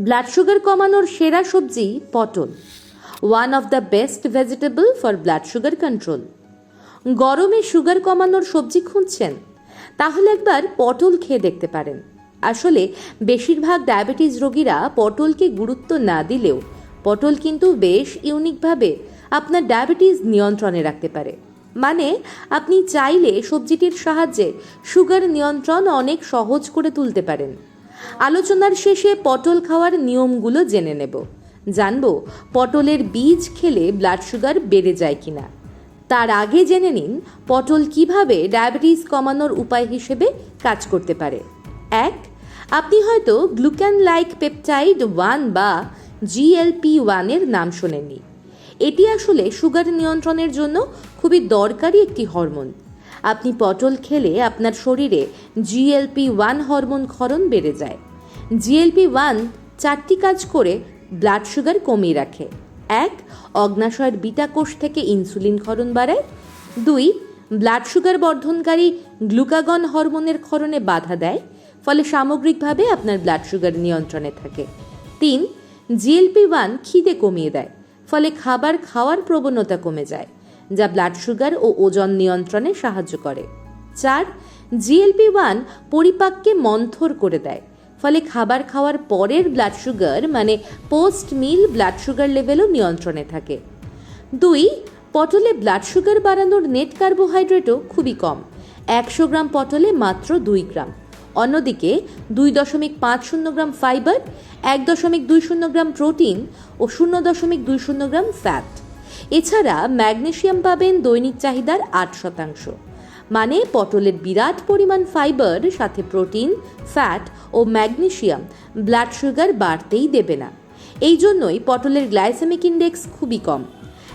Blood sugar কমানোর সেরা সবজি পটল। One of the best vegetable for blood sugar control গরমে সুগার কমানোর সবজি খুঁজছেন। তাহলে একবার পটল খেয়ে দেখতে পারেন। আসলে, বেশিরভাগ ডায়াবেটিস রোগীরা পটলকে গুরুত্ব না দিলেও পটল কিন্তু বেশ ইউনিকভাবে আপনার ডায়াবেটিস নিয়ন্ত্রণে রাখতে পারে। মানে আপনি চাইলে সবজিটির সাহায্যে সুগার নিয়ন্ত্রণ অনেক সহজ করে তুলতে পারেন। আলোচনার শেষে পটল খাওয়ার নিয়মগুলো জেনে নেব। জানব পটলের বীজ খেলে ব্লাড সুগার বেড়ে যায় কিনা। তার আগে জেনে নিন পটল কীভাবে ডায়াবেটিস কমানোর উপায় হিসেবে কাজ করতে পারে। এক, আপনি হয়তো গ্লুক্যান লাইক পেপটাইড ওয়ান বা জিএলপি ওয়ানের নাম শোনেননি। এটি আসলে সুগার নিয়ন্ত্রণের জন্য খুবই দরকারি একটি হরমোন। আপনি পটল খেলে আপনার শরীরে জিএলপি ওয়ান হরমোন ক্ষরণ বেড়ে যায়। জিএলপি ওয়ান চারটি কাজ করে ব্লাড সুগার কমিয়ে রাখে। এক, অগ্নাশয়ের বিটা কোষ থেকে ইনসুলিন ক্ষরণ বাড়ায়। দুই ব্লাড সুগার বর্ধনকারী গ্লুকাগন হরমোনের ক্ষরণে বাধা দেয়, ফলে সামগ্রিকভাবে আপনার ব্লাড সুগার নিয়ন্ত্রণে থাকে। তিন জিএলপি ওয়ান খিদে কমিয়ে দেয়, ফলে খাবার খাওয়ার প্রবণতা কমে যায়। যা ব্লাড সুগার ও ওজন নিয়ন্ত্রণে সাহায্য করে। চার জিএলপি ওয়ান পরিপাককে মন্থর করে দেয়। ফলে খাবার খাওয়ার পরের ব্লাড সুগার মানে পোস্ট মিল ব্লাড সুগার লেভেলও নিয়ন্ত্রণে থাকে। দুই, পটলে ব্লাড সুগার বাড়ানোর নেট কার্বোহাইড্রেটও খুবই কম। একশো গ্রাম পটলে মাত্র দুই গ্রাম। অন্যদিকে, দুই দশমিক পাঁচ শূন্য গ্রাম ফাইবার এক দশমিক দুই শূন্য গ্রাম প্রোটিন ও শূন্য দশমিক দুই শূন্য গ্রাম ফ্যাট এছাড়া ম্যাগনেশিয়াম পাবেন দৈনিক চাহিদার আট শতাংশ। মানে পটলের বিরাট পরিমাণ ফাইবার, সাথে প্রোটিন, ফ্যাট ও ম্যাগনেশিয়াম, ব্লাড সুগার বাড়তেই দেবে না। এই জন্যই পটলের গ্লাইসেমিক ইন্ডেক্স খুবই কম।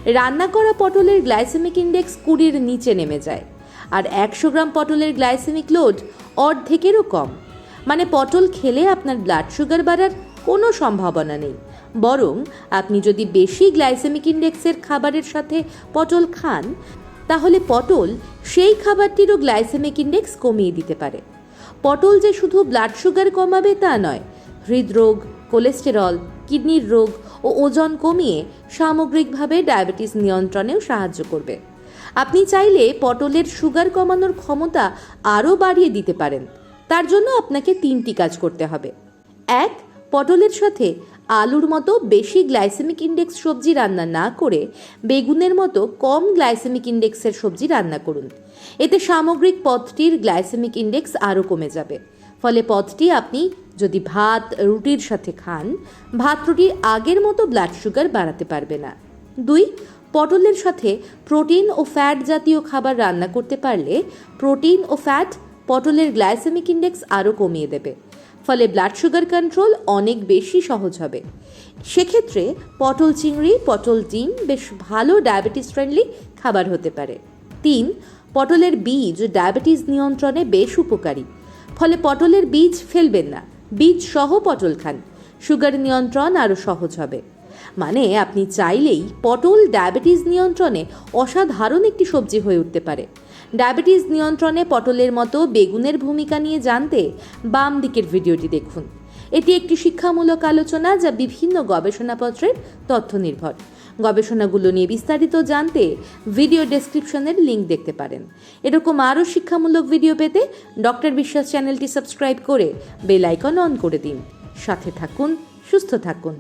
রান্না করা পটলের গ্লাইসেমিক ইন্ডেক্স কুড়ির নিচে নেমে যায়। আর একশো গ্রাম পটলের গ্লাইসেমিক লোড অর্ধেকেরও কম। মানে পটল খেলে আপনার ব্লাড সুগার বাড়ার কোনো সম্ভাবনা নেই। বরং আপনি যদি বেশি গ্লাইসেমিক ইন্ডেক্সের খাবারের সাথে পটল খান, তাহলে পটল সেই খাবারটিরও গ্লাইসেমিক ইন্ডেক্স কমিয়ে দিতে পারে। পটল যে শুধু ব্লাড সুগার কমাবে তা নয়, হৃদরোগ, কোলেস্টেরল, কিডনির রোগ ও ওজন কমিয়ে সামগ্রিকভাবে ডায়াবেটিস নিয়ন্ত্রণেও সাহায্য করবে। আপনি চাইলে পটলের সুগার কমানোর ক্ষমতা আরও বাড়িয়ে দিতে পারেন। তার জন্য আপনাকে তিনটি কাজ করতে হবে। এক পটলের সাথে আলুর মতো বেশি গ্লাইসেমিক ইন্ডেক্স সবজি রান্না না করে বেগুনের মতো কম গ্লাইসেমিক ইন্ডেক্সের সবজি রান্না করুন। এতে সামগ্রিক পদটির গ্লাইসেমিক ইন্ডেক্স আরও কমে যাবে। ফলে পদটি আপনি যদি ভাত, রুটির সাথে খান ভাত রুটি আগের মতো ব্লাড সুগার বাড়াতে পারবে না। দুই, পটলের সাথে প্রোটিন ও ফ্যাট জাতীয় খাবার রান্না করতে পারলে প্রোটিন ও ফ্যাট পটলের গ্লাইসেমিক ইন্ডেক্স আরও কমিয়ে দেবে। ফলে ব্লাড সুগার কন্ট্রোল অনেক বেশি সহজ হবে। সেক্ষেত্রে পটল চিংড়ি, পটল ডিম বেশ ভালো ডায়াবেটিস ফ্রেন্ডলি খাবার হতে পারে। তিন, পটলের বীজ ডায়াবেটিস নিয়ন্ত্রণে বেশ উপকারী। ফলে পটলের বীজ ফেলবেন না, বীজ সহ পটল খান। সুগার নিয়ন্ত্রণ আরও সহজ হবে। মানে আপনি চাইলেই পটল ডায়াবেটিস নিয়ন্ত্রণে অসাধারণ একটি সবজি হয়ে উঠতে পারে। ডায়াবেটিস নিয়ন্ত্রণে পটলের মতো বেগুনের ভূমিকা নিয়ে জানতে বাম দিকের ভিডিওটি দেখুন। এটি একটি শিক্ষামূলক আলোচনা যা বিভিন্ন গবেষণাপত্রের তথ্য নির্ভর গবেষণাগুলো নিয়ে বিস্তারিত জানতে ভিডিও ডেসক্রিপশনের লিঙ্ক দেখতে পারেন। এরকম আরও শিক্ষামূলক ভিডিও পেতে ডক্টর বিশ্বাস চ্যানেলটি সাবস্ক্রাইব করে বেল আইকন অন করে দিন। সাথে থাকুন, সুস্থ থাকুন।